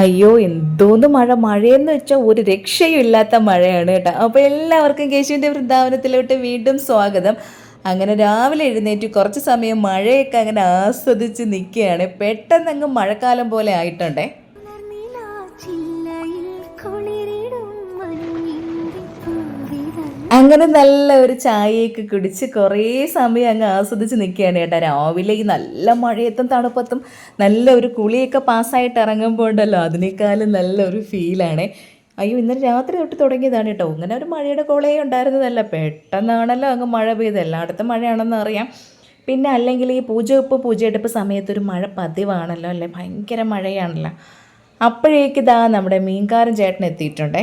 അയ്യോ എന്തോന്ന് മഴ. മഴയെന്ന് വെച്ചാൽ ഒരു രക്ഷയും ഇല്ലാത്ത മഴയാണ് കേട്ടോ. അപ്പോൾ എല്ലാവർക്കും കേശുവിന്റെ വൃന്ദാവനത്തിലോട്ട് വീണ്ടും സ്വാഗതം. അങ്ങനെ രാവിലെ എഴുന്നേറ്റ് കുറച്ച് സമയം മഴയൊക്കെ അങ്ങനെ ആസ്വദിച്ച് നിൽക്കുകയാണ്. പെട്ടെന്ന് അങ്ങ് മഴക്കാലം പോലെ ആയിട്ടുണ്ടേ. അങ്ങനെ നല്ല ഒരു ചായയൊക്കെ കുടിച്ച് കുറേ സമയം അങ്ങ് ആസ്വദിച്ച് നിൽക്കുകയാണ് കേട്ടോ. രാവിലെ ഈ നല്ല മഴയത്തും തണുപ്പത്തും നല്ല ഒരു കുളിയൊക്കെ പാസ്സായിട്ട് ഇറങ്ങുമ്പോൾ ഉണ്ടല്ലോ അതിനേക്കാളും നല്ലൊരു ഫീലാണ്. അയ്യോ ഇന്നലെ രാത്രി തൊട്ട് തുടങ്ങിയതാണ് കേട്ടോ. ഇങ്ങനെ ഒരു മഴയുടെ കോളേ ഉണ്ടായിരുന്നതല്ല. പെട്ടെന്നാണല്ലോ അങ്ങ് മഴ പെയ്ത്. എല്ലായിടത്തും മഴയാണെന്ന് അറിയാം. പിന്നെ അല്ലെങ്കിൽ ഈ പൂജവെപ്പ് പൂജയെടുപ്പ് സമയത്തൊരു മഴ പതിവാണല്ലോ അല്ലേ? ഭയങ്കര മഴയാണല്ലോ. അപ്പോഴേക്ക് ഇതാ നമ്മുടെ മീൻകാരൻ ചേട്ടൻ എത്തിയിട്ടുണ്ടേ.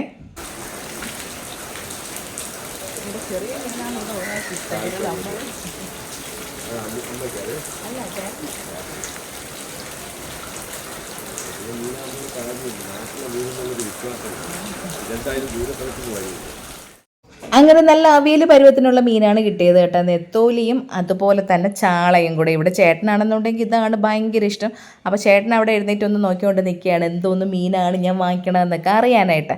അങ്ങനെ നല്ല അവിയൽ പരുവത്തിനുള്ള മീനാണ് കിട്ടിയത് കേട്ടോ. നെത്തോലിയും അതുപോലെ തന്നെ ചാളയും കൂടെ. ഇവിടെ ചേട്ടനാണെന്നുണ്ടെങ്കിൽ ഇതാണ് ഭയങ്കര ഇഷ്ടം. അപ്പോൾ ചേട്ടൻ അവിടെ എഴുന്നേറ്റ് ഒന്ന് നോക്കിക്കൊണ്ട് നിൽക്കുകയാണ്. എന്തോന്ന് മീനാണ് ഞാൻ വാങ്ങിക്കണമെന്നൊക്കെ അറിയാനായിട്ട്.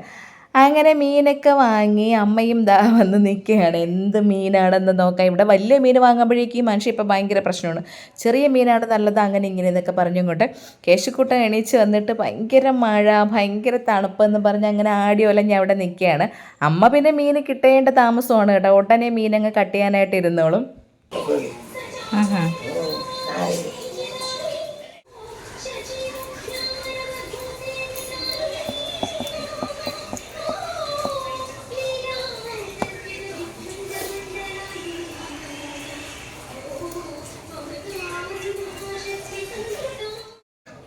അങ്ങനെ മീനൊക്കെ വാങ്ങി അമ്മയും ദാ വന്ന് നിൽക്കുകയാണ്. എന്ത് മീനാണെന്ന് നോക്കാം. ഇവിടെ വലിയ മീൻ വാങ്ങുമ്പോഴേക്കും മനുഷ്യ ഇപ്പം ഭയങ്കര പ്രശ്നമാണ്. ചെറിയ മീനാണ് നല്ലത് അങ്ങനെ ഇങ്ങനെ എന്നൊക്കെ പറഞ്ഞുകൊണ്ട് കേശുക്കുട്ടൻ എണീച്ച് വന്നിട്ട് ഭയങ്കര മഴ ഭയങ്കര തണുപ്പെന്ന് പറഞ്ഞ് അങ്ങനെ ആടി ഒലഞ്ഞ് അവിടെ നിൽക്കുകയാണ്. അമ്മ പിന്നെ മീൻ കിട്ടേണ്ട താമസമാണ് കേട്ടോ. ഒട്ടനെ മീനങ്ങ് കട്ട് ചെയ്യാനായിട്ട് ഇരുന്നോളും. ആഹാ.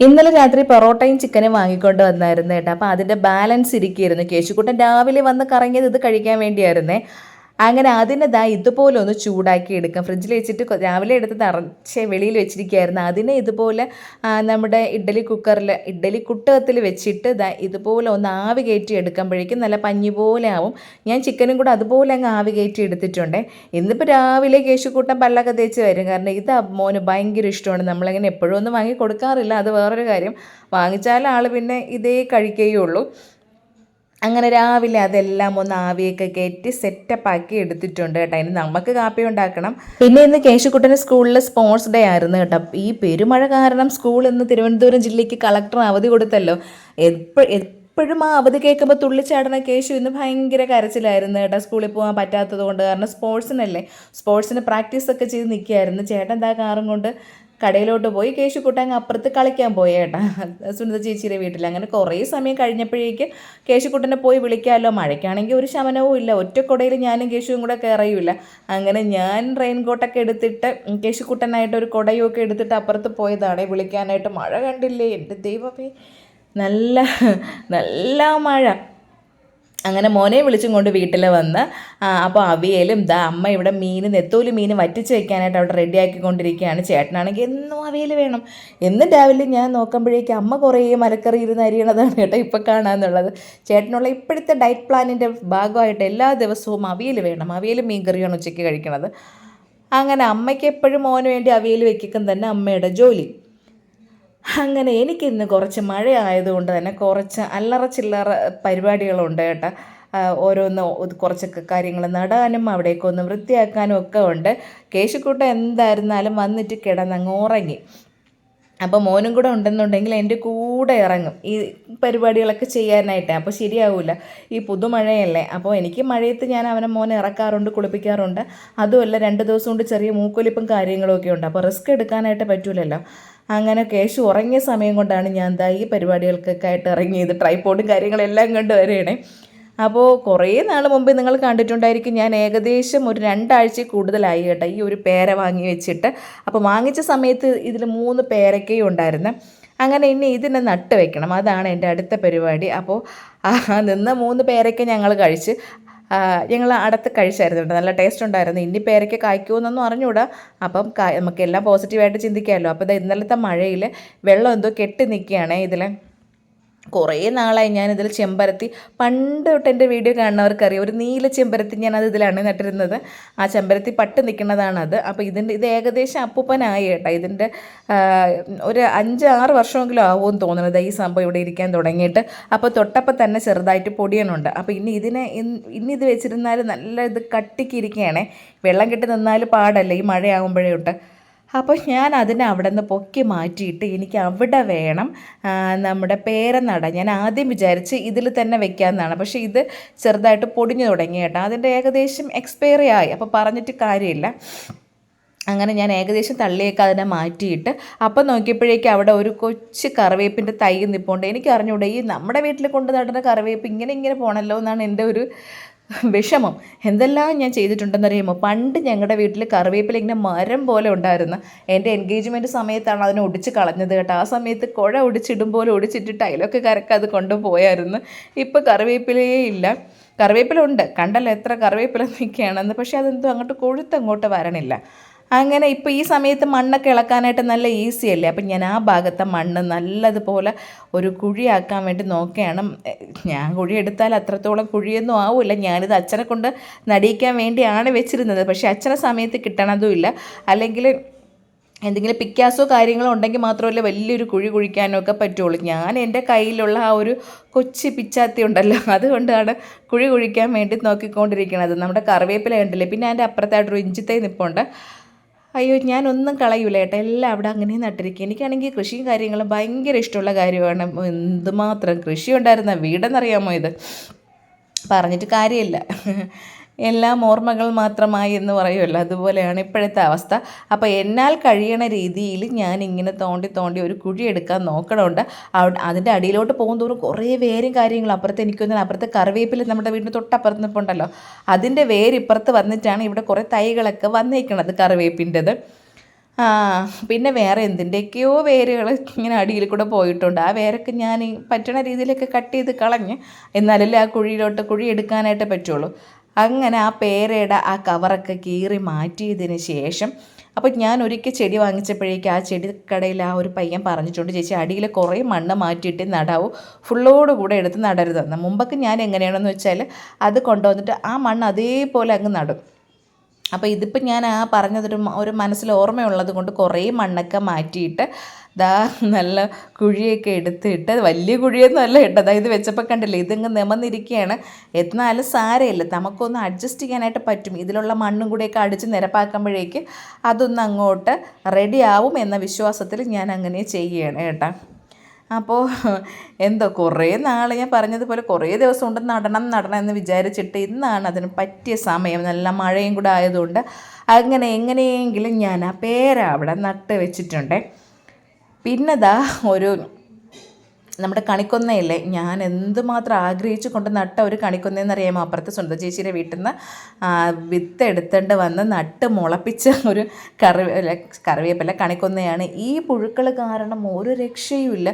ഇന്നലെ രാത്രി പൊറോട്ടയും ചിക്കനും വാങ്ങിക്കൊണ്ട് വന്നായിരുന്നു കേട്ടോ. അപ്പോൾ അതിന്റെ ബാലൻസ് ഇരിക്കുകയായിരുന്നു കേശുക്കുട്ടൻ. രാവിലെ വന്ന് കറങ്ങിയത് ഇത് കഴിക്കാൻ വേണ്ടിയായിരുന്നേ. അങ്ങനെ അതിനെ ദാ ഇതുപോലെ ഒന്ന് ചൂടാക്കി എടുക്കാം. ഫ്രിഡ്ജിൽ വെച്ചിട്ട് രാവിലെ എടുത്ത് നിറച്ച് വെളിയിൽ വെച്ചിരിക്കുകയായിരുന്നു. അതിനെ ഇതുപോലെ നമ്മുടെ ഇഡ്ഡലി കുക്കറിൽ ഇഡ്ഡലി കുട്ടകത്തിൽ വെച്ചിട്ട് ദാ ഇതുപോലെ ഒന്ന് ആവി കയറ്റി എടുക്കുമ്പോഴേക്കും നല്ല പഞ്ഞി പോലെ ആവും. ഞാൻ ചിക്കനും കൂടെ അതുപോലെ അങ്ങ് ആവി കയറ്റി എടുത്തിട്ടുണ്ട്. ഇന്നിപ്പോൾ രാവിലെ കേശുക്കൂട്ടം പല്ലൊക്കെ തേച്ച് വരും. കാരണം ഇത് മോന് ഭയങ്കര ഇഷ്ടമാണ്. നമ്മളങ്ങനെ എപ്പോഴും ഒന്നും വാങ്ങി കൊടുക്കാറില്ല. അത് വേറൊരു കാര്യം. വാങ്ങിച്ചാൽ ആൾ പിന്നെ ഇതേ കഴിക്കുകയുള്ളൂ അങ്ങനെ രാവിലെ അതെല്ലാം ഒന്ന് ആവിയൊക്കെ കയറ്റി സെറ്റപ്പ് ആക്കി എടുത്തിട്ടുണ്ട് കേട്ടോ. ഇനി നമുക്ക് കാപ്പി ഉണ്ടാക്കണം. പിന്നെ ഇന്ന് കേശുക്കുട്ടന് സ്കൂളിൽ സ്പോർട്സ് ഡേ ആയിരുന്നു കേട്ടോ. ഈ പെരുമഴ കാരണം സ്കൂൾ ഇന്ന് തിരുവനന്തപുരം ജില്ലയ്ക്ക് കളക്ടർ അവധി കൊടുത്തല്ലോ. എപ്പോഴും എപ്പോഴും ആ അവധി കേൾക്കുമ്പോൾ തുള്ളിച്ചാടണ കേശു ഇന്ന് ഭയങ്കര കരച്ചിലായിരുന്നു കേട്ടോ. സ്കൂളിൽ പോകാൻ പറ്റാത്തത് കൊണ്ട്. കാരണം സ്പോർട്സിനല്ലേ സ്പോർട്സിന് പ്രാക്ടീസൊക്കെ ചെയ്ത് നിൽക്കുകയായിരുന്നു ചേട്ടൻ എന്താ കാറും കൊണ്ട് കടയിലോട്ട് പോയി കേശു കുട്ടങ്ങ് അപ്പുറത്ത് കളിക്കാൻ പോയി ഏട്ടാ. സുനിത ചേച്ചിയുടെ വീട്ടിൽ. അങ്ങനെ കുറേ സമയം കഴിഞ്ഞപ്പോഴേക്ക് കേശുക്കുട്ടനെ പോയി വിളിക്കാമല്ലോ. മഴയ്ക്കാണെങ്കിൽ ഒരു ശമനവും ഇല്ല. ഒറ്റക്കൊടയിൽ കുടയിൽ ഞാനും കേശുവും കൂടെ കയറിയില്ല അങ്ങനെ ഞാൻ റെയിൻ കോട്ടൊക്കെ എടുത്തിട്ട് കേശുക്കുട്ടനായിട്ട് ഒരു കുടയും ഒക്കെ എടുത്തിട്ട് അപ്പുറത്ത് പോയതാണ്. വിളിക്കാനായിട്ട് മഴ കണ്ടില്ലേ? എന്റെ ദൈവമേ. നല്ല നല്ല മഴ. അങ്ങനെ മോനെ വിളിച്ചും കൊണ്ട് വീട്ടിൽ വന്ന് അപ്പോൾ അവിയലും ദാ അമ്മ ഇവിടെ മീൻ നെത്തോലി മീൻ വറ്റിച്ച് വെക്കാനായിട്ട് അവിടെ റെഡിയാക്കിക്കൊണ്ടിരിക്കുകയാണ്. ചേട്ടനാണെങ്കിൽ എന്നും അവിയൽ വേണം. എന്നും രാവിലെ ഞാൻ നോക്കുമ്പോഴേക്കും അമ്മ കുറേ മലക്കറി ഇരുന്ന് അരിയണതാണ് കേട്ടോ ഇപ്പോൾ കാണാമെന്നുള്ളത് ചേട്ടനുള്ള ഇപ്പോഴത്തെ ഡയറ്റ് പ്ലാനിന്റെ ഭാഗമായിട്ട് എല്ലാ ദിവസവും അവിയൽ വേണം. അവിയൽ മീൻ കറിയാണ് ഉച്ചയ്ക്ക് കഴിക്കണത്. അങ്ങനെ അമ്മയ്ക്ക് എപ്പോഴും മോന് വേണ്ടി അവിയൽ വെക്കും തന്നെ അമ്മയുടെ ജോലി. അങ്ങനെ എനിക്കിന്ന് കുറച്ച് മഴ ആയതുകൊണ്ട് തന്നെ കുറച്ച് അല്ലറ ചില്ലറ പരിപാടികളുണ്ട് കേട്ടോ. ഓരോന്ന് കുറച്ചൊക്കെ കാര്യങ്ങൾ നടാനും അവിടേക്ക് ഒന്ന് വൃത്തിയാക്കാനും ഒക്കെ ഉണ്ട്. കേശുക്കൂട്ടം എന്തായിരുന്നാലും വന്നിട്ട് കിടന്നങ്ങ് ഉറങ്ങി. അപ്പോൾ മോനും കൂടെ ഉണ്ടെന്നുണ്ടെങ്കിൽ എന്റെ കൂടെ ഇറങ്ങും. ഈ പരിപാടികളൊക്കെ ചെയ്യാനായിട്ട്. അപ്പോൾ ശരിയാവില്ല ഈ പുതുമഴയല്ലേ. അപ്പോൾ എനിക്ക് മഴയത്ത് ഞാൻ അവനെ മോനെ ഇറക്കാറുണ്ട് കുളിപ്പിക്കാറുണ്ട്. അതുമല്ല രണ്ട് ദിവസം കൊണ്ട് ചെറിയ മൂക്കൊലിപ്പും കാര്യങ്ങളൊക്കെ ഉണ്ട്. അപ്പോൾ റിസ്ക് എടുക്കാനായിട്ട് പറ്റൂലല്ലോ. അങ്ങനെ കേശു ഉറങ്ങിയ സമയം കൊണ്ടാണ് ഞാൻ എന്താ ഈ പരിപാടികൾക്കൊക്കെ ആയിട്ട് ഇറങ്ങിയത് ട്രൈപോഡും കാര്യങ്ങളെല്ലാം കണ്ടു വരികയാണേ അപ്പോൾ കുറേ നാൾ മുമ്പ് നിങ്ങൾ കണ്ടിട്ടുണ്ടായിരിക്കും ഞാൻ ഏകദേശം ഒരു രണ്ടാഴ്ച കൂടുതലായി കേട്ടോ ഈ ഒരു പേര വാങ്ങി വെച്ചിട്ട്. അപ്പോൾ വാങ്ങിച്ച സമയത്ത് ഇതിൽ മൂന്ന് പേരക്കയും ഉണ്ടായിരുന്നു. അങ്ങനെ ഇനി ഇതിനെ നട്ട് വെക്കണം അതാണ് എന്റെ അടുത്ത പരിപാടി. അപ്പോൾ നിന്ന മൂന്ന് പേരൊക്കെ ഞങ്ങൾ കഴിച്ച്. ഞങ്ങൾ അടുത്ത് കഴിച്ചായിരുന്നു കേട്ടോ. നല്ല ടേസ്റ്റ് ഉണ്ടായിരുന്നു. ഇനി പേരയ്ക്ക് കായ്ക്കുമെന്നൊന്നും അറിഞ്ഞുകൂടാ അപ്പം നമുക്കെല്ലാം പോസിറ്റീവായിട്ട് ചിന്തിക്കാമല്ലോ. അപ്പോൾ ഇന്നലത്തെ മഴയിൽ വെള്ളം എന്തോ കെട്ടി നിൽക്കുകയാണേ ഇതിൽ കുറേ നാളായി ഞാനിതിൽ ചെമ്പരത്തി. പണ്ട് തൊട്ട് എന്റെ വീഡിയോ കാണുന്നവർക്കറിയാം ഒരു നീല ചെമ്പരത്തി ഞാനത് ഇതിലാണ് നട്ടിരുന്നത്. ആ ചെമ്പരത്തി പട്ട് നിൽക്കുന്നതാണത്. അപ്പോൾ ഇതിന്റെ ഇത് ഏകദേശം അപ്പൂപ്പനായി കേട്ടോ. ഇതിന്റെ ഒരു അഞ്ച് ആറ് വർഷമെങ്കിലും ആവുമെന്ന് തോന്നുന്നത് ഈ സംഭവം ഇവിടെ ഇരിക്കാൻ തുടങ്ങിയിട്ട്. അപ്പോൾ തൊട്ടപ്പം തന്നെ ചെറുതായിട്ട് പൊടിയണുണ്ട്. അപ്പോൾ ഇനി ഇതിനെ ഇനി ഇത് വെച്ചിരുന്നാൽ നല്ല ഇത് കട്ടിക്കിരിക്കുകയാണേ വെള്ളം കെട്ടി നിന്നാൽ പാടല്ലേ ഈ മഴയാകുമ്പോഴേ തൊട്ട്. അപ്പോൾ ഞാൻ അതിനെ അവിടെ നിന്ന് പൊക്കി മാറ്റിയിട്ട് എനിക്ക് അവിടെ വേണം നമ്മുടെ പേരനട. ഞാൻ ആദ്യം വിചാരിച്ച് ഇതിൽ തന്നെ വെക്കാമെന്നാണ്. പക്ഷേ ഇത് ചെറുതായിട്ട് പൊടിഞ്ഞു തുടങ്ങി കേട്ടോ. അതിന്റെ ഏകദേശം എക്സ്പയറി ആയി. അപ്പോൾ പറഞ്ഞിട്ട് കാര്യമില്ല. അങ്ങനെ ഞാൻ ഏകദേശം തള്ളിയൊക്കെ അതിനെ മാറ്റിയിട്ട് അപ്പം നോക്കിയപ്പോഴേക്കും അവിടെ ഒരു കൊച്ചു കറിവേപ്പിന്റെ തൈ നിൽപ്പുണ്ട് എനിക്ക് അറിഞ്ഞൂടെ ഈ നമ്മുടെ വീട്ടിൽ കൊണ്ട് നടുന്ന കറിവേപ്പ് ഇങ്ങനെ ഇങ്ങനെ പോകണമല്ലോ എന്നാണ് എന്റെ ഒരു വിഷമം. എന്തെല്ലാം ഞാൻ ചെയ്തിട്ടുണ്ടെന്നറിയുമോ? പണ്ട് ഞങ്ങളുടെ വീട്ടിൽ കറിവേപ്പില ഇങ്ങനെ മരം പോലെ ഉണ്ടായിരുന്നു എന്റെ എൻഗേജ്മെന്റ് സമയത്താണ് അതിനെ ഒടിച്ച് കളഞ്ഞത് കേട്ടോ. ആ സമയത്ത് കുഴ ഒടിച്ചിടും പോലെ ഒടിച്ചിട്ടിട്ട് അതിലൊക്കെ കരക്ക് അത് കൊണ്ടുപോയായിരുന്നു ഇപ്പോൾ കറിവേപ്പിലയേ ഇല്ല. കറിവേപ്പില ഉണ്ട്. കണ്ടല്ലോ എത്ര കറിവേപ്പില നിൽക്കുകയാണെന്ന്. പക്ഷേ അതെന്തോ അങ്ങോട്ട് കൊഴുത്ത് അങ്ങോട്ട് വരണില്ല. അങ്ങനെ ഇപ്പോൾ ഈ സമയത്ത് മണ്ണൊക്കെ ഇളക്കാനായിട്ട് നല്ല ഈസി അല്ലേ? അപ്പം ഞാൻ ആ ഭാഗത്തെ മണ്ണ് നല്ലതുപോലെ ഒരു കുഴിയാക്കാൻ വേണ്ടി നോക്കുകയാണ്. ഞാൻ കുഴി എടുത്താൽ അത്രത്തോളം കുഴിയൊന്നും ആവില്ല. ഞാനിത് അച്ഛനെ കൊണ്ട് നടിയിക്കാൻ വേണ്ടിയാണ് വെച്ചിരുന്നത്. പക്ഷേ അച്ഛനെ സമയത്ത് കിട്ടണതുമില്ല അല്ലെങ്കിൽ എന്തെങ്കിലും പിക്കാസോ കാര്യങ്ങളോ ഉണ്ടെങ്കിൽ മാത്രമല്ല വലിയൊരു കുഴി കുഴിക്കാനോ ഒക്കെ പറ്റുള്ളൂ. ഞാൻ എന്റെ കയ്യിലുള്ള ആ ഒരു കൊച്ചു പിച്ചാത്തി ഉണ്ടല്ലോ അതുകൊണ്ടാണ് കുഴി കുഴിക്കാൻ വേണ്ടി നോക്കിക്കൊണ്ടിരിക്കുന്നത്. നമ്മുടെ കറിവേപ്പില ഉണ്ടല്ലേ പിന്നെ അതിന്റെ അപ്പുറത്തായിട്ടൊരു ഇഞ്ചിത്തൈ നിൽപ്പുണ്ട് അയ്യോ ഞാനൊന്നും കളയൂല ഏട്ടാ. എല്ലാം അവിടെ അങ്ങനെ നട്ടിരിക്കുക എനിക്കാണെങ്കിൽ കൃഷിയും കാര്യങ്ങളും ഭയങ്കര ഇഷ്ടമുള്ള കാര്യമാണ്. എന്തുമാത്രം കൃഷി ഉണ്ടായിരുന്ന വീടെന്നറിയാമോ ഇത്? പറഞ്ഞിട്ട് കാര്യമില്ല. എല്ലാം ഓർമ്മകൾ മാത്രമായി എന്ന് പറയുമല്ലോ. അതുപോലെയാണ് ഇപ്പോഴത്തെ അവസ്ഥ. അപ്പോൾ എന്നാൽ കഴിയണ രീതിയിൽ ഞാൻ ഇങ്ങനെ തോണ്ടി തോണ്ടി ഒരു കുഴി എടുക്കാൻ നോക്കണമുണ്ട്. അതിന്റെ അടിയിലോട്ട് പോകും തോറും കുറേ വേരും കാര്യങ്ങളും അപ്പുറത്ത് എനിക്കൊന്നും അപ്പുറത്തെ കറിവേപ്പില നമ്മുടെ വീടിന് തൊട്ടപ്പുറത്ത് നിൽപ്പുണ്ടല്ലോ അതിന്റെ വേര് ഇപ്പുറത്ത് വന്നിട്ടാണ് ഇവിടെ കുറേ തൈകളൊക്കെ വന്നേക്കണത് കറിവേപ്പിന്റെത്. പിന്നെ വേറെ എന്തിന്റെയൊക്കെയോ വേരുകൾ ഇങ്ങനെ അടിയിൽ കൂടെ പോയിട്ടുണ്ട്. ആ വേരൊക്കെ ഞാൻ പറ്റണ രീതിയിലൊക്കെ കട്ട് ചെയ്ത് കളഞ്ഞ് എന്നാലല്ലേ ആ കുഴിയിലോട്ട് കുഴി എടുക്കാനായിട്ട് പറ്റുള്ളൂ. അങ്ങനെ ആ പേരയുടെ ആ കവറൊക്കെ കീറി മാറ്റിയതിന് ശേഷം അപ്പോൾ ഞാൻ ഒരിക്കൽ ചെടി വാങ്ങിച്ചപ്പോഴേക്കും ആ ചെടി കടയിൽ ആ ഒരു പയ്യൻ പറഞ്ഞിട്ടുണ്ട് ചേച്ചി അടിയിൽ കുറേ മണ്ണ് മാറ്റിയിട്ട് നടാവൂ. ഫുള്ളോട് കൂടെ എടുത്ത് നടരുതെന്ന് മുമ്പൊക്കെ ഞാൻ എങ്ങനെയാണെന്ന് വെച്ചാൽ അത് കൊണ്ടുവന്നിട്ട് ആ മണ്ണ് അതേപോലെ അങ്ങ് നടും. അപ്പോൾ ഇതിപ്പോൾ ഞാൻ ആ പറഞ്ഞതൊരു ഒരു മനസ്സിൽ ഓർമ്മയുള്ളത് കൊണ്ട് കുറേ മണ്ണൊക്കെ മാറ്റിയിട്ട് ദാ നല്ല കുഴിയൊക്കെ എടുത്തിട്ട് വലിയ കുഴിയൊന്നും അല്ല കേട്ടോ. ദാ ഇത് വെച്ചപ്പോൾ കണ്ടില്ലേ ഇതിങ്ങ് നിമന്നിരിക്കുകയാണ് എന്നാലും സാരമില്ല നമുക്കൊന്ന് അഡ്ജസ്റ്റ് ചെയ്യാനായിട്ട് പറ്റും. ഇതിലുള്ള മണ്ണും കൂടെയൊക്കെ അടിച്ച് നിരപ്പാക്കുമ്പോഴേക്ക് അതൊന്ന് അങ്ങോട്ട് റെഡി ആവും എന്ന വിശ്വാസത്തിൽ ഞാൻ അങ്ങനെ ചെയ്യുകയാണ് കേട്ടോ. അപ്പോൾ എന്തോ കുറേ നാൾ ഞാൻ പറഞ്ഞതുപോലെ കുറേ ദിവസം കൊണ്ട് നടണം നടണം എന്ന് വിചാരിച്ചിട്ട് ഇന്നാണ് അതിന് പറ്റിയ സമയം. നല്ല മഴയും കൂടെ ആയതുകൊണ്ട് അങ്ങനെ എങ്ങനെയെങ്കിലും ഞാൻ ആ പേര അവിടെ നട്ട് വെച്ചിട്ടുണ്ട്. പിന്നെ ഒരു നമ്മുടെ കണിക്കൊന്നയില്ലേ? ഞാൻ എന്തുമാത്രം ആഗ്രഹിച്ചു കൊണ്ട് നട്ട ഒരു കണിക്കൊന്നയെന്ന് അറിയാമോ അപ്പുറത്തെ സ്വന്തം ചേച്ചിയുടെ വീട്ടിൽ നിന്ന് വിത്ത് എടുത്തേണ്ട് വന്ന് നട്ട് മുളപ്പിച്ച ഒരു കറി കറിവേപ്പല്ല കറിവേപ്പില കണിക്കൊന്നയാണ്. ഈ പുഴുക്കൾ കാരണം ഒരു രക്ഷയുമില്ല.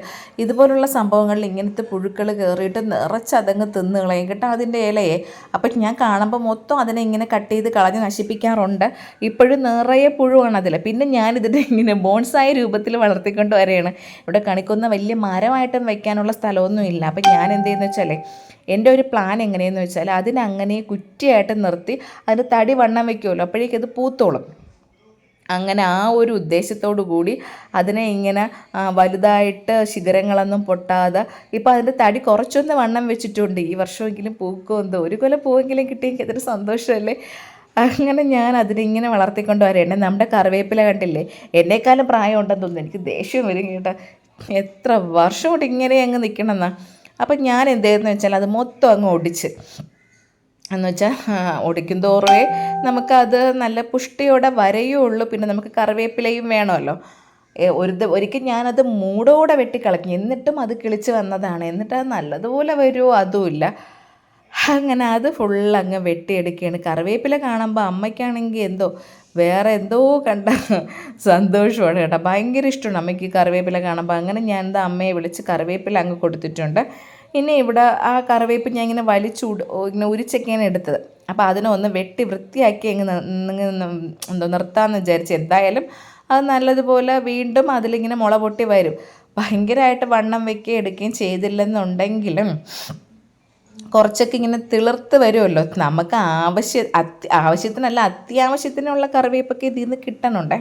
ഇതുപോലുള്ള സംഭവങ്ങളിൽ ഇങ്ങനത്തെ പുഴുക്കൾ കയറിയിട്ട് നിറച്ചതങ്ങ് തിന്ന് കളയും കേട്ടോ അതിന്റെ ഇലയെ. അപ്പം ഞാൻ കാണുമ്പോൾ മൊത്തം അതിനെ ഇങ്ങനെ കട്ട് ചെയ്ത് കളഞ്ഞ് നശിപ്പിക്കാറുണ്ട്. ഇപ്പോഴും നിറയെ പുഴുവാണ് അതിൽ. പിന്നെ ഞാനിതിന്റെ ഇങ്ങനെ ബോൺസായ രൂപത്തിൽ വളർത്തിക്കൊണ്ട് വരികയാണ്. ഇവിടെ കണിക്കൊന്ന വലിയ മരമായിട്ടും വെക്കാനുള്ള സ്ഥലമൊന്നും ഇല്ല. അപ്പം ഞാൻ എന്ത് ചെയ്യുന്നു വെച്ചാലേ എന്റെ ഒരു പ്ലാൻ എങ്ങനെയെന്ന് വെച്ചാൽ അതിനങ്ങനെ കുറ്റിയായിട്ട് നിർത്തി അതിന് തടി വണ്ണം വെക്കുമല്ലോ. അപ്പോഴേക്കത് പൂത്തോളും. അങ്ങനെ ആ ഒരു ഉദ്ദേശത്തോടു കൂടി അതിനെ ഇങ്ങനെ വലുതായിട്ട് ശിഖരങ്ങളൊന്നും പൊട്ടാതെ ഇപ്പോൾ അതിന്റെ തടി കുറച്ചൊന്ന് വണ്ണം വെച്ചിട്ടുണ്ട്. ഈ വർഷമെങ്കിലും പൂക്കുമെന്തോ ഒരു കൊല്ലം പൂവെങ്കിലും കിട്ടിയെങ്കിൽ അതൊരു സന്തോഷമല്ലേ? അങ്ങനെ ഞാൻ അതിനിങ്ങനെ വളർത്തിക്കൊണ്ട് വരേണ്ടത് നമ്മുടെ കറിവേപ്പില കണ്ടില്ലേ? എന്നെക്കാളും പ്രായം ഉണ്ടെന്ന് തോന്നുന്നു. എനിക്ക് ദേഷ്യം വരും കേട്ടോ. എത്ര വർഷം കൊണ്ട് ഇങ്ങനെ അങ്ങ് നിൽക്കണമെന്നാ അപ്പം ഞാൻ എന്ത് ചെയ്തെന്ന് വെച്ചാൽ അത് മൊത്തം അങ്ങ് ഒടിച്ച് എന്ന് വെച്ചാൽ ഒടിക്കും തോറേ നമുക്കത് നല്ല പുഷ്ടിയോടെ വരയുള്ളൂ പിന്നെ നമുക്ക് കറിവേപ്പിലയും വേണമല്ലോ. ഒരു ഒരിക്കൽ ഞാനത് മൂടോടെ വെട്ടിക്കളഞ്ഞു. എന്നിട്ടും അത് കിളിച്ച് വന്നതാണ്. എന്നിട്ട് അത് നല്ലതുപോലെ വരുമോ അതുമില്ല അങ്ങനെ അത് ഫുൾ അങ്ങ് വെട്ടിയെടുക്കുകയാണ്. കറിവേപ്പില കാണുമ്പോൾ അമ്മയ്ക്കാണെങ്കിൽ എന്തോ വേറെ എന്തോ കണ്ട സന്തോഷമാണ് കേട്ടോ. ഭയങ്കര ഇഷ്ടമാണ് അമ്മയ്ക്ക് കറിവേപ്പില കാണുമ്പോൾ അങ്ങനെ ഞാൻ എന്താ അമ്മയെ വിളിച്ച് കറിവേപ്പില അങ്ങ് കൊടുത്തിട്ടുണ്ട്. ഇനി ഇവിടെ ആ കറിവേപ്പ് ഞാൻ ഇങ്ങനെ വലിച്ചു ഇങ്ങനെ ഉരിച്ചൊക്കെയാണ് എടുത്തത്. അപ്പോൾ അതിനെ ഒന്ന് വെട്ടി വൃത്തിയാക്കി അങ്ങ് എന്തോ നിർത്താമെന്ന് വിചാരിച്ച് എന്തായാലും അത് നല്ലതുപോലെ വീണ്ടും അതിലിങ്ങനെ മുള പൊട്ടി വരും. ഭയങ്കരമായിട്ട് വണ്ണം വെക്കുകയും എടുക്കുകയും ചെയ്തില്ലെന്നുണ്ടെങ്കിലും കുറച്ചൊക്കെ ഇങ്ങനെ തിളർത്ത് വരുമല്ലോ. നമുക്ക് ആവശ്യ അത്യ ആവശ്യത്തിനല്ല അത്യാവശ്യത്തിനുള്ള കറിവേപ്പൊക്കെ ഇതിൽ നിന്ന് കിട്ടണുണ്ടേ.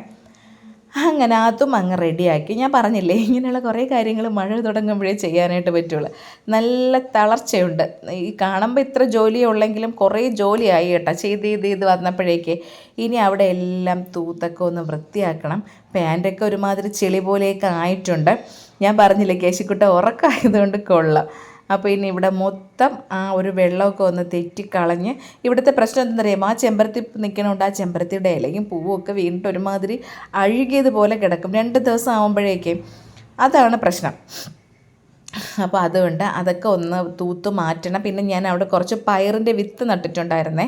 അങ്ങനെ അതും അങ്ങ് റെഡിയാക്കി. ഞാൻ പറഞ്ഞില്ലേ ഇങ്ങനെയുള്ള കുറേ കാര്യങ്ങൾ മഴ തുടങ്ങുമ്പോഴേ ചെയ്യാനായിട്ട് പറ്റുള്ളൂ. നല്ല തളർച്ചയുണ്ട്. ഈ കാണുമ്പോൾ ഇത്ര ജോലിയേ ഉള്ളെങ്കിലും കുറേ ജോലിയായി കേട്ടോ. ചെയ്ത് ചെയ്ത് ചെയ്ത് വന്നപ്പോഴേക്ക് ഇനി അവിടെ എല്ലാം തൂത്തൊക്കെ ഒന്ന് വൃത്തിയാക്കണം. പാന്റൊക്കെ ഒരുമാതിരി ചെളി പോലെയൊക്കെ ആയിട്ടുണ്ട്. ഞാൻ പറഞ്ഞില്ലേ കേശിക്കുട്ട ഉറക്കമായതുകൊണ്ട് കൊള്ളാം. അപ്പോൾ ഇനി ഇവിടെ മൊത്തം ആ ഒരു വെള്ളമൊക്കെ ഒന്ന് തെറ്റിക്കളഞ്ഞ് ഇവിടുത്തെ പ്രശ്നം എന്താണെന്നറിയാമോ ആ ചെമ്പരത്തി നിൽക്കണോണ്ട് ആ ചെമ്പരത്തിയുടെ ഇലയും പൂവൊക്കെ വീണിട്ട് ഒരുമാതിരി അഴുകിയതുപോലെ കിടക്കും. രണ്ട് ദിവസം ആകുമ്പോഴേക്കും അതാണ് പ്രശ്നം. അപ്പോൾ അതുകൊണ്ട് അതൊക്കെ ഒന്ന് തൂത്ത് മാറ്റണം. പിന്നെ ഞാൻ അവിടെ കുറച്ച് പയറിന്റെ വിത്ത് നട്ടിട്ടുണ്ടായിരുന്നേ.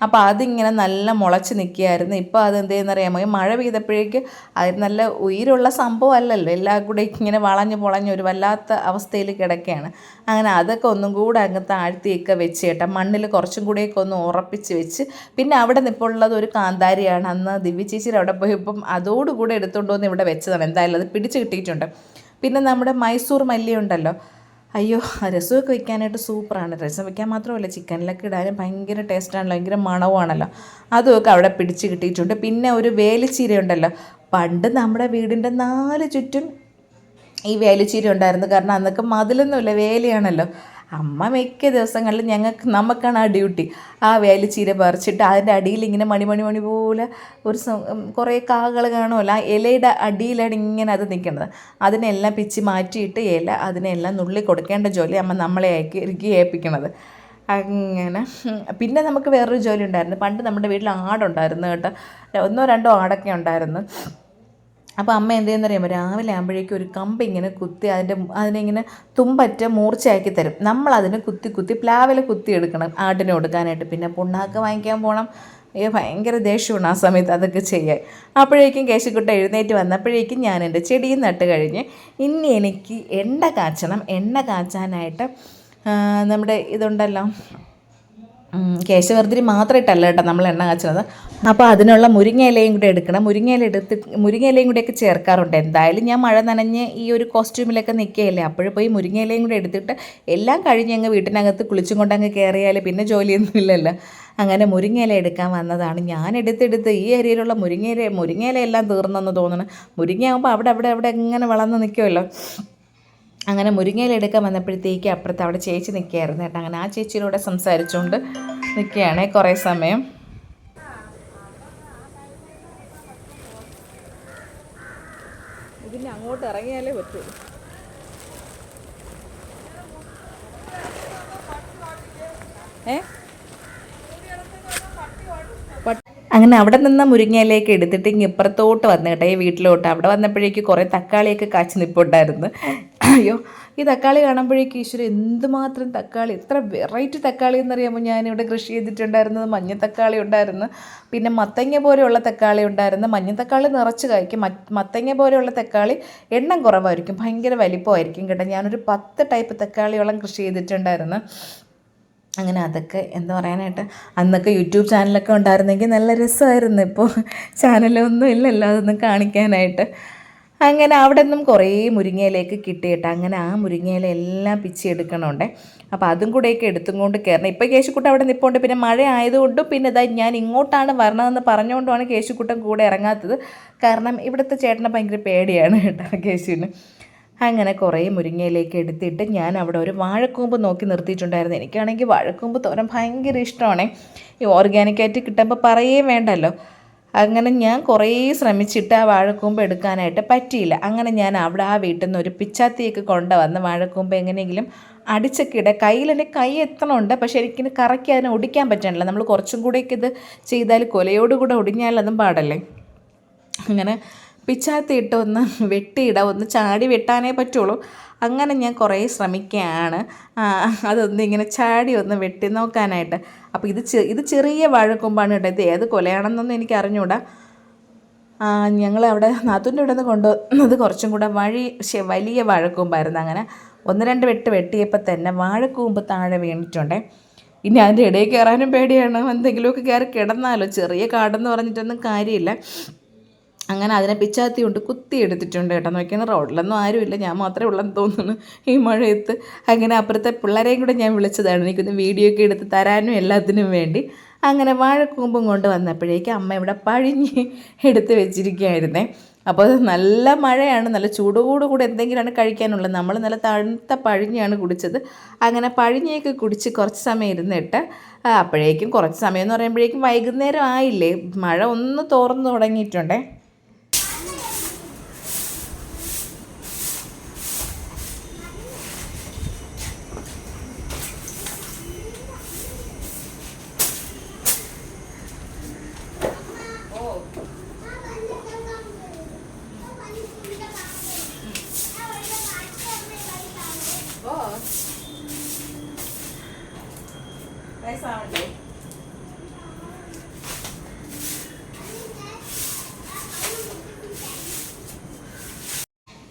അപ്പോൾ അതിങ്ങനെ നല്ല മുളച്ച് നിൽക്കുകയായിരുന്നു. ഇപ്പോൾ അത് എന്ത് ചെയ്യുന്നറിയാമോ ഈ മഴ പെയ്തപ്പോഴേക്ക് അത് നല്ല ഉയരുള്ള സംഭവം അല്ലല്ലോ എല്ലാം കൂടെ ഇങ്ങനെ വളഞ്ഞ് പൊളഞ്ഞ് ഒരു വല്ലാത്ത അവസ്ഥയിൽ കിടക്കുകയാണ്. അങ്ങനെ അതൊക്കെ ഒന്നും കൂടെ അങ്ങ് താഴ്ത്തിയൊക്കെ വെച്ച് കേട്ടോ. മണ്ണിൽ കുറച്ചും കൂടെയൊക്കെ ഒന്ന് ഉറപ്പിച്ച് വെച്ച്. പിന്നെ അവിടെ നിൽപ്പുള്ളത് ഒരു കാന്താരിയാണ്. അന്ന് ദിവ്യ ചേച്ചിയുടെ അവിടെ പോയപ്പം അതോടുകൂടെ എടുത്തുകൊണ്ട് വന്ന് ഇവിടെ വെച്ചതാണ്. എന്തായാലും അത് പിടിച്ച് കിട്ടിയിട്ടുണ്ട്. പിന്നെ നമ്മുടെ മൈസൂർ മല്ലി ഉണ്ടല്ലോ. അയ്യോ രസമൊക്കെ വെക്കാനായിട്ട് സൂപ്പറാണ്. രസം വെക്കാൻ മാത്രമല്ല ചിക്കനിലൊക്കെ ഇടാനും ഭയങ്കര ടേസ്റ്റാണല്ലോ ഭയങ്കര മണവുമാണല്ലോ അതുമൊക്കെ അവിടെ പിടിച്ച് കിട്ടിയിട്ടുണ്ട്. പിന്നെ ഒരു വേലിച്ചീര ഉണ്ടല്ലോ പണ്ട് നമ്മുടെ വീടിന്റെ നാല് ചുറ്റും ഈ വേലിച്ചീര ഉണ്ടായിരുന്നു. കാരണം അന്നൊക്കെ മതിലൊന്നുമില്ല വേലിയാണല്ലോ. അമ്മ മിക്ക ദിവസങ്ങളിലും ഞങ്ങൾക്ക് നമുക്കാണ് ആ ഡ്യൂട്ടി. ആ വേലിച്ചീര പറിച്ചിട്ട് അതിന്റെ അടിയിൽ ഇങ്ങനെ മണി മണി പോലെ ഒരു കുറേ കാകൾ കാണുമല്ലോ. ആ ഇലയുടെ അടിയിലാണ് ഇങ്ങനെ അത് നിൽക്കുന്നത്. അതിനെല്ലാം പിച്ചി മാറ്റിയിട്ട് ഇല അതിനെല്ലാം നുള്ളി കൊടുക്കേണ്ട ജോലി അമ്മ നമ്മളെ ഇറുക്കി ഏൽപ്പിക്കണത്. അങ്ങനെ. പിന്നെ നമുക്ക് വേറൊരു ജോലി ഉണ്ടായിരുന്നു. പണ്ട് നമ്മുടെ വീട്ടിൽ ആടുണ്ടായിരുന്നു കേട്ടോ. ഒന്നോ രണ്ടോ ആടൊക്കെ ഉണ്ടായിരുന്നു. അപ്പോൾ അമ്മ എന്ത് ചെയ്യുന്നറിയാമോ രാവിലെ ആകുമ്പോഴേക്കും ഒരു കമ്പ് ഇങ്ങനെ കുത്തി അതിന്റെ അതിനെ ഇങ്ങനെ തുമ്പറ്റ മൂർച്ചയാക്കി തരും. നമ്മൾ അതിനെ കുത്തി കുത്തി പ്ലാവിലെ കുത്തി എടുക്കണം ആട്ടിന് കൊടുക്കാനായിട്ട്. പിന്നെ പുണ്ണാക്ക് വാങ്ങിക്കാൻ പോകണം അയ്യോ ഭയങ്കര ദേഷ്യമാണ് ആ സമയത്ത് അതൊക്കെ ചെയ്യാൻ. അപ്പോഴേക്കും കേശിക്കുട്ട എഴുന്നേറ്റ് വന്നപ്പോഴേക്കും ഞാൻ എന്റെ ചെടിയും നട്ട് കഴിഞ്ഞ് ഇനി എനിക്ക് എണ്ണ കാച്ചണം. എണ്ണ കാച്ചാനായിട്ട് നമ്മുടെ ഇതുണ്ടല്ലോ ഉം, കേശവർദ്ധിനി മാത്രമായിട്ടല്ല കേട്ടോ നമ്മൾ എണ്ണ കാച്ചുന്നത് അപ്പോൾ അതിനുള്ള മുരിങ്ങയിലയും കൂടെ എടുക്കണം. മുരിങ്ങയില എടുത്ത് മുരിങ്ങയിലയും കൂടെയൊക്കെ ചേർക്കാറുണ്ട്. എന്തായാലും ഞാൻ മഴ നനഞ്ഞ് ഈ ഒരു കോസ്റ്റ്യൂമിലൊക്കെ നിൽക്കുകയല്ലേ അപ്പോൾ പോയി മുരിങ്ങയിലയും കൂടെ എടുത്തിട്ട് എല്ലാം കഴിഞ്ഞ് അങ്ങ് വീട്ടിനകത്ത് കുളിച്ചും കൊണ്ട് അങ്ങ് കയറിയാൽ പിന്നെ ജോലിയൊന്നും ഇല്ലല്ലോ. അങ്ങനെ മുരിങ്ങയില എടുക്കാൻ വന്നതാണ്. ഞാൻ എടുത്തെടുത്ത് ഈ ഏരിയയിലുള്ള മുരിങ്ങയില മുരിങ്ങയില എല്ലാം തീർന്നെന്ന് തോന്നുന്നു മുരിങ്ങയാകുമ്പോൾ അവിടെ അവിടെ അവിടെ ഇങ്ങനെ വളർന്ന് നിൽക്കുമല്ലോ അങ്ങനെ മുരിങ്ങയില എടുക്കാൻ വന്നപ്പോഴത്തേക്ക് അപ്പുറത്ത് അവിടെ ചേച്ചി നിൽക്കുകയായിരുന്നു കേട്ടോ. അങ്ങനെ ആ ചേച്ചിയിലൂടെ സംസാരിച്ചുകൊണ്ട് നിൽക്കുകയാണ് കുറേ സമയം. ഇതിന് അങ്ങോട്ട് ഇറങ്ങിയാലേ പറ്റൂ. ഏ? അങ്ങനെ അവിടെ നിന്ന് മുരിങ്ങയിലേക്ക് എടുത്തിട്ട് ഇങ്ങ് ഇപ്പുറത്തോട്ട് വന്നു കേട്ടോ ഈ വീട്ടിലോട്ട്. അവിടെ വന്നപ്പോഴേക്ക് കുറേ തക്കാളിയൊക്കെ കാച്ചി നിൽപ്പുണ്ടായിരുന്നു അയ്യോ ഈ തക്കാളി കാണുമ്പോഴേക്ക് ഈശ്വരൻ എന്തുമാത്രം തക്കാളി? എത്ര വെറൈറ്റി തക്കാളി എന്നറിയാമോ ഞാനിവിടെ കൃഷി ചെയ്തിട്ടുണ്ടായിരുന്നത് മഞ്ഞ തക്കാളി ഉണ്ടായിരുന്നു പിന്നെ മത്തങ്ങ പോലെയുള്ള തക്കാളി ഉണ്ടായിരുന്നു. മഞ്ഞ തക്കാളി നിറച്ച് കായ്ക്കും. മത്തങ്ങ പോലെയുള്ള തക്കാളി എണ്ണം കുറവായിരിക്കും ഭയങ്കര വലിപ്പമായിരിക്കും കേട്ടോ. ഞാനൊരു പത്ത് ടൈപ്പ് തക്കാളിയോളം കൃഷി ചെയ്തിട്ടുണ്ടായിരുന്നു. അങ്ങനെ അതൊക്കെ എന്താ പറയാനായിട്ട് അന്നൊക്കെ യൂട്യൂബ് ചാനലൊക്കെ ഉണ്ടായിരുന്നെങ്കിൽ നല്ല രസമായിരുന്നു. ഇപ്പോൾ ചാനലൊന്നും ഇല്ലല്ലോ അതൊന്നും കാണിക്കാനായിട്ട്. അങ്ങനെ അവിടെ നിന്നും കുറേ മുരിങ്ങയിലേക്ക് കിട്ടിയിട്ട് അങ്ങനെ ആ മുരിങ്ങയില എല്ലാം പിച്ചി എടുക്കണമുണ്ടേ അപ്പോൾ അതും കൂടെയൊക്കെ എടുത്തും കൊണ്ട് കയറണം. ഇപ്പോൾ കേശുക്കുട്ടൻ അവിടെ നിൽപ്പുണ്ട് പിന്നെ മഴ ആയതുകൊണ്ടും പിന്നെ ഇതാ ഞാൻ ഇങ്ങോട്ടാണ് വരണമെന്ന് പറഞ്ഞുകൊണ്ടുമാണ് കേശുക്കുട്ടൻ കൂടെ ഇറങ്ങാത്തത്. കാരണം ഇവിടുത്തെ ചേട്ടനെ ഭയങ്കര പേടിയാണ് കേട്ടോ കേശുവിന്. അങ്ങനെ കുറേ മുരിങ്ങയിലേക്ക് എടുത്തിട്ട് ഞാൻ അവിടെ ഒരു വാഴക്കൂമ്പ് നോക്കി നിർത്തിയിട്ടുണ്ടായിരുന്നു. എനിക്കാണെങ്കിൽ വാഴക്കൂമ്പ് തോരം ഭയങ്കര ഇഷ്ടമാണ്. ഈ ഓർഗാനിക്കായിട്ട് കിട്ടുമ്പോൾ പറയേ വേണ്ടല്ലോ. അങ്ങനെ ഞാൻ കുറേ ശ്രമിച്ചിട്ട് ആ വാഴക്കൂമ്പ് എടുക്കാനായിട്ട് പറ്റിയില്ല. അങ്ങനെ ഞാൻ അവിടെ ആ വീട്ടിൽ നിന്ന് ഒരു പിച്ചാത്തിയൊക്കെ കൊണ്ടുവന്ന് വാഴക്കൂമ്പ് എങ്ങനെയെങ്കിലും അടിച്ചൊക്കെ കയ്യിൽ എന്റെ കൈ എത്തണമുണ്ട്. പക്ഷേ എനിക്കിന് കറക്കി അതിനെ ഒടിക്കാൻ പറ്റണില്ല. നമ്മൾ കുറച്ചും കൂടെയൊക്കെ ഇത് ചെയ്താൽ കൊലയോടുകൂടെ ഒടിഞ്ഞാൽ അതും പാടല്ലേ? അങ്ങനെ പിച്ചാത്തിയിട്ട് ഒന്ന് വെട്ടിയിടാം. ഒന്ന് ചാടി വെട്ടാനേ പറ്റുള്ളൂ. അങ്ങനെ ഞാൻ കുറേ ശ്രമിക്കുകയാണ്. അതൊന്നിങ്ങനെ ചാടി ഒന്ന് വെട്ടി നോക്കാനായിട്ട്. അപ്പോൾ ഇത് ഇത് ചെറിയ വാഴക്കൊമ്പാണ് കേട്ടോ. ഇത് ഏത് കൊലയാണെന്നൊന്നും എനിക്ക് അറിഞ്ഞൂടാ ഞങ്ങൾ അവിടെ നാത്തൂന്റെ ഇവിടെ നിന്ന് കൊണ്ടുവന്നത് കുറച്ചും കൂടെ വഴി വലിയ വാഴക്കൂമ്പായിരുന്നു അങ്ങനെ. ഒന്ന് രണ്ട് വെട്ട് വെട്ടിയപ്പോൾ തന്നെ വാഴക്കൂമ്പ് താഴെ വീണിട്ടുണ്ടേ. ഇനി അതിന്റെ ഇടയിൽ കയറാനും പേടിയാണ്. എന്തെങ്കിലുമൊക്കെ കയറി കിടന്നാലോ? ചെറിയ കാടെന്ന് പറഞ്ഞിട്ടൊന്നും കാര്യമില്ല. അങ്ങനെ അതിനെ പിച്ചാത്തി കൊണ്ട് കുത്തി എടുത്തിട്ടുണ്ട് കേട്ടോ. നോക്കിയാണ് റോഡിലൊന്നും ആരുമില്ല. ഞാൻ മാത്രമേ ഉള്ളെന്ന് തോന്നുന്നു. ഈ മഴയത്ത് അങ്ങനെ അപ്പുറത്തെ പിള്ളേരെയും കൂടെ ഞാൻ വിളിച്ചതാണ്. എനിക്കൊന്ന് വീഡിയോ ഒക്കെ എടുത്ത് തരാനും എല്ലാത്തിനും വേണ്ടി. അങ്ങനെ വാഴക്കൂമ്പും കൊണ്ട് വന്നപ്പോഴേക്കും അമ്മ ഇവിടെ പഴിഞ്ഞ് എടുത്ത് വെച്ചിരിക്കുകയായിരുന്നേ. അപ്പോൾ നല്ല മഴയാണ്. നല്ല ചൂടോടു കൂടെ എന്തെങ്കിലുമാണ് കഴിക്കാനുള്ളത്. നമ്മൾ നല്ല തണുത്ത പഴിഞ്ഞാണ് കുടിച്ചത്. അങ്ങനെ പഴിഞ്ഞയൊക്കെ കുടിച്ച് കുറച്ച് സമയം ഇരുന്നിട്ട് അപ്പോഴേക്കും കുറച്ച് സമയം എന്ന് പറയുമ്പോഴേക്കും വൈകുന്നേരം ആയില്ലേ. മഴ ഒന്ന് തോർന്നു തുടങ്ങിയിട്ടുണ്ടേ.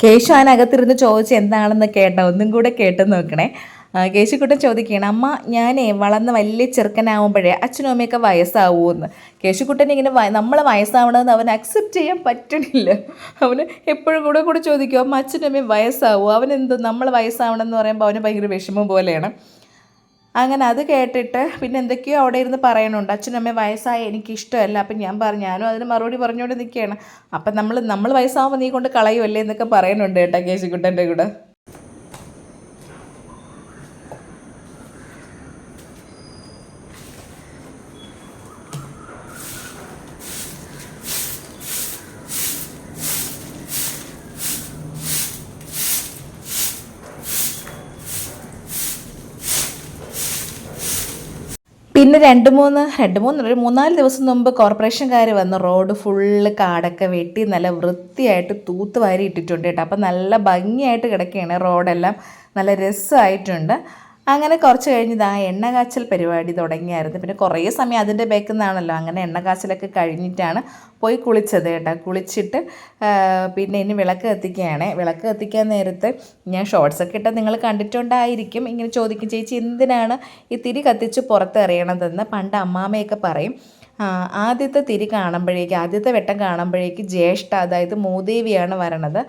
കേശു അതിനകത്തിരുന്ന് ചോദിച്ച് എന്താണെന്ന് കേട്ടോ? ഒന്നും കൂടെ കേട്ട് നോക്കണേ. കേശുക്കുട്ടൻ ചോദിക്കുകയാണ് അമ്മ ഞാനേ വളർന്ന് വലിയ ചെറുക്കനാവുമ്പോഴേ അച്ഛനും അമ്മയൊക്കെ വയസ്സാവുമെന്ന് കേശുക്കുട്ടൻ ഇങ്ങനെ നമ്മൾ വയസ്സാവണമെന്ന് അവൻ അക്സെപ്റ്റ് ചെയ്യാൻ പറ്റണില്ല. അവന് എപ്പോഴും കൂടെ കൂടെ ചോദിക്കും അമ്മ അച്ഛനും അമ്മയും വയസ്സാവും? അവനെന്തോ നമ്മൾ വയസ്സാവണമെന്ന് പറയുമ്പോൾ അവന് ഭയങ്കര വിഷമം പോലെയാണ്. അങ്ങനെ അത് കേട്ടിട്ട് പിന്നെ എന്തൊക്കെയോ അവിടെ ഇരുന്ന് പറയണുണ്ട്. അച്ഛനും അമ്മയും വയസ്സായ എനിക്ക് ഇഷ്ടമല്ല അപ്പം ഞാൻ പറഞ്ഞു ഞാനും അതിന് മറുപടി പറഞ്ഞുകൊണ്ട് നിൽക്കുകയാണ്. അപ്പം നമ്മൾ നമ്മൾ വയസ്സാകുമ്പോൾ നീ കൊണ്ട് കളയുമല്ലേ എന്നൊക്കെ പറയുന്നുണ്ട് കേട്ടോ കേശിക്കുട്ടന്റെ കൂടെ പിന്നെ രണ്ട് മൂന്ന് രണ്ട് മൂന്ന് ഒരു മൂന്നാൽ ദിവസം മുമ്പ് കോർപ്പറേഷൻകാർ വന്ന് റോഡ് ഫുള്ള് കാടൊക്കെ വെട്ടി നല്ല വൃത്തിയായിട്ട് തൂത്ത് വാരി ഇട്ടിട്ടുണ്ട് കേട്ടോ. അപ്പം നല്ല ഭംഗിയായിട്ട് കിടക്കുകയാണ് റോഡെല്ലാം. നല്ല രസമായിട്ടുണ്ട്. അങ്ങനെ കുറച്ച് കഴിഞ്ഞ് ഇതാ എണ്ണ കാച്ചൽ പരിപാടി തുടങ്ങിയായിരുന്നു. പിന്നെ കുറേ സമയം അതിന്റെ ബേക്കിൽ നിന്നാണല്ലോ അങ്ങനെ എണ്ണ കാച്ചലൊക്കെ കഴിഞ്ഞിട്ടാണ് പോയി കുളിച്ചത് കേട്ടോ. കുളിച്ചിട്ട് പിന്നെ ഇനി വിളക്ക് കത്തിക്കുകയാണ്. വിളക്ക് കത്തിക്കാൻ നേരത്ത് ഞാൻ ഷോർട്സൊക്കെ ഇട്ട് നിങ്ങൾ കണ്ടിട്ടുണ്ടായിരിക്കും. ഇങ്ങനെ ചോദിക്കും ചേച്ചി എന്തിനാണ് ഈ തിരി കത്തിച്ച് പുറത്തെറിയണതെന്ന്? പണ്ട് അമ്മാമ്മയൊക്കെ പറയും ആ, ആദ്യത്തെ തിരി കാണുമ്പോഴേക്ക് ആദ്യത്തെ വെട്ടം കാണുമ്പോഴേക്ക് ജ്യേഷ്ഠ അതായത് മൂദേവിയാണ് വരണത്.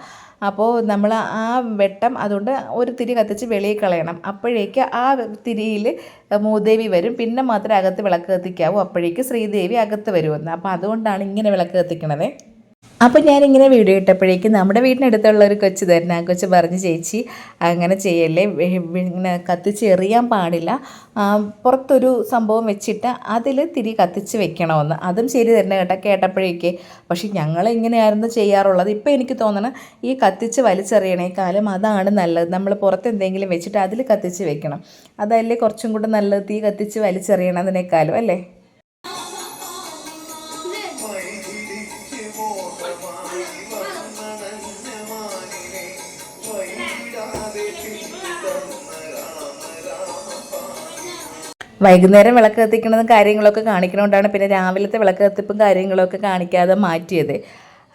അപ്പോൾ നമ്മൾ ആ വെട്ടം അതുകൊണ്ട് ഒരു തിരി കത്തിച്ച് വെളിയിൽ കളയണം. അപ്പോഴേക്ക് ആ തിരിയിൽ മൂദേവി വരും. പിന്നെ മാത്രമേ അകത്ത് വിളക്ക് കത്തിക്കാവൂ. അപ്പോഴേക്ക് ശ്രീദേവി അകത്ത് വരുമെന്ന്. അപ്പോൾ അതുകൊണ്ടാണ് ഇങ്ങനെ വിളക്ക് കത്തിക്കണത്. അപ്പോൾ ഞാനിങ്ങനെ വീഡിയോ ഇട്ടപ്പോഴേക്കും നമ്മുടെ വീടിനടുത്തുള്ള ഒരു കൊച്ചു തരുന്ന ആ കൊച്ചു പറഞ്ഞ് ചേച്ചി അങ്ങനെ ചെയ്യല്ലേ? ഇങ്ങനെ കത്തിച്ച് എറിയാൻ പാടില്ല. പുറത്തൊരു സംഭവം വെച്ചിട്ട് അതിൽ തിരി കത്തിച്ച് വെക്കണമെന്ന്. അതും ശരി തന്നെ കേട്ടോ കേട്ടപ്പോഴേക്ക് പക്ഷേ ഞങ്ങൾ ഇങ്ങനെയായിരുന്നു ചെയ്യാറുള്ളത്. ഇപ്പോൾ എനിക്ക് തോന്നണം ഈ കത്തിച്ച് വലിച്ചെറിയണേക്കാളും അതാണ് നല്ലത്. നമ്മൾ പുറത്ത് എന്തെങ്കിലും വെച്ചിട്ട് അതിൽ കത്തിച്ച് വെക്കണം. അതല്ലേ കുറച്ചും കൂടെ നല്ലത്? തീ കത്തിച്ച് വലിച്ചെറിയണതിനേക്കാളും അല്ലേ? വൈകുന്നേരം വിളക്ക് കത്തിക്കുന്നതും കാര്യങ്ങളൊക്കെ കാണിക്കണോണ്ടാണ് പിന്നെ രാവിലത്തെ വിളക്ക് കത്തിപ്പും കാര്യങ്ങളൊക്കെ കാണിക്കാതെ മാറ്റിയത്.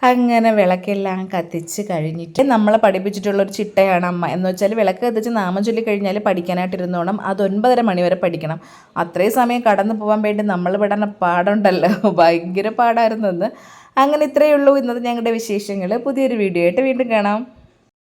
അങ്ങനെ വിളക്കെല്ലാം കത്തിച്ച് കഴിഞ്ഞിട്ട് നമ്മളെ പഠിപ്പിച്ചിട്ടുള്ള ഒരു ചിട്ടയാണ് അമ്മ. എന്ന് വെച്ചാൽ വിളക്ക് കത്തിച്ച് നാമം ചൊല്ലി കഴിഞ്ഞാൽ പഠിക്കാനായിട്ടിരുന്നോണം. അത് ഒൻപതര മണിവരെ പഠിക്കണം. അത്രയും സമയം കടന്നു പോകാൻ വേണ്ടി നമ്മൾ വിടണ പാടുണ്ടല്ലോ. ഭയങ്കര പാടായിരുന്നു അങ്ങനെ ഇത്രയേ ഉള്ളൂ ഇന്നത്തെ ഞങ്ങളുടെ വിശേഷങ്ങൾ പുതിയൊരു വീഡിയോ ആയിട്ട് വീണ്ടും കാണാം.